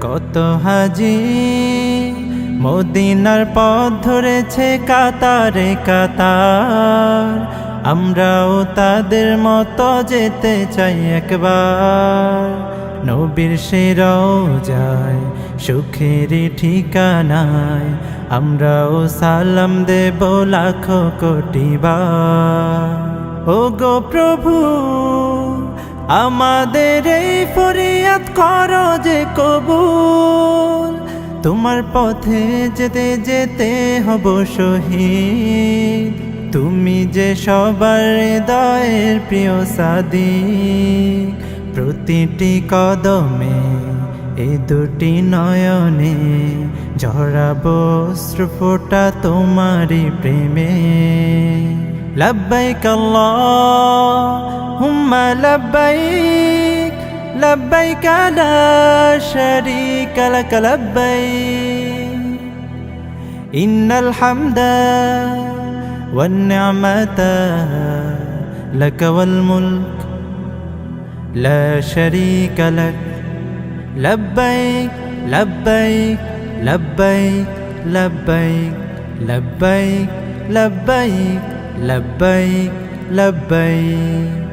কত হাজি মদিনার পথ ধরেছে কাতারে কাতার। আমরাও তাদের মতো যেতে চাই একবার। নবীর সেরাও যায় সুখের ঠিকানায় আমরাও সালাম দেব লাখো কোটি বার। ও গো প্রভু, আমাদের এই ফরিয়াদ করো কবুল। তোমার পথে যেতে যেতে হব শহীদ। তুমি যে সবার দয়ের প্রিয় সাদি প্রতিটি কদমে এই দুটি নয়নে ঝরাবো ফোটা তোমারই প্রেমে। লব্বাই কল্লা হুম্মা লব্বাই لبيك لا شريك لك لبيك إن الحمد والنعمة لك والملك لا شريك لك لبيك لبيك لبيك لبيك لبيك لبيك لبيك لبيك